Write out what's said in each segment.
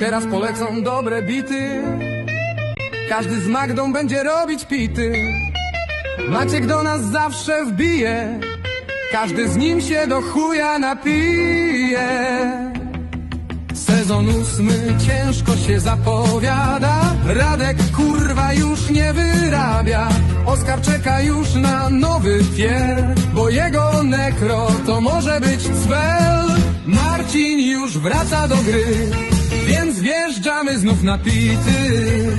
Teraz polecą dobre bity. Każdy z Magdą będzie robić pity. Maciek do nas zawsze wbije. Każdy z nim się do chuja napije. Sezon ósmy ciężko się zapowiada. Radek kurwa już nie wyrabia. Oskar czeka już na nowy fier Bo jego nekro to może być cwel. Marcin już wraca do gry wjeżdżamy znów na pity.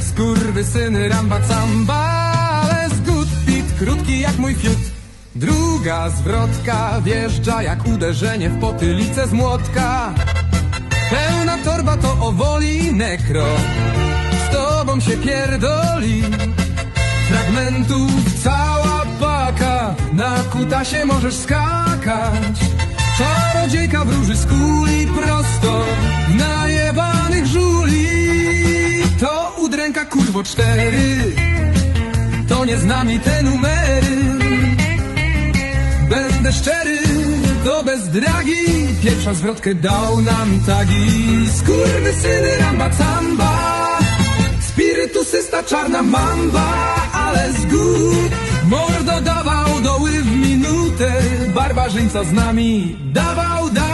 Skurwy syny ramba camba Ale zgód. Pit krótki jak mój fiut. Druga zwrotka wjeżdża jak uderzenie w potylicę z młotka. Pełna torba to o woli nekro. Z tobą się pierdoli. Fragmentów cała paka. Na kutasie możesz skakać. Czarodziejka wróży z kuli prosto Udręka kurwo cztery. To nie z nami te numery. Będę szczery, to bez dragi. Pierwsza zwrotkę dał nam tagi Skurwy syny ramba camba. Spirytusysta czarna mamba Ale zgód Mordo dawał doły w minutę. Barbarzyńca z nami dawał, dawał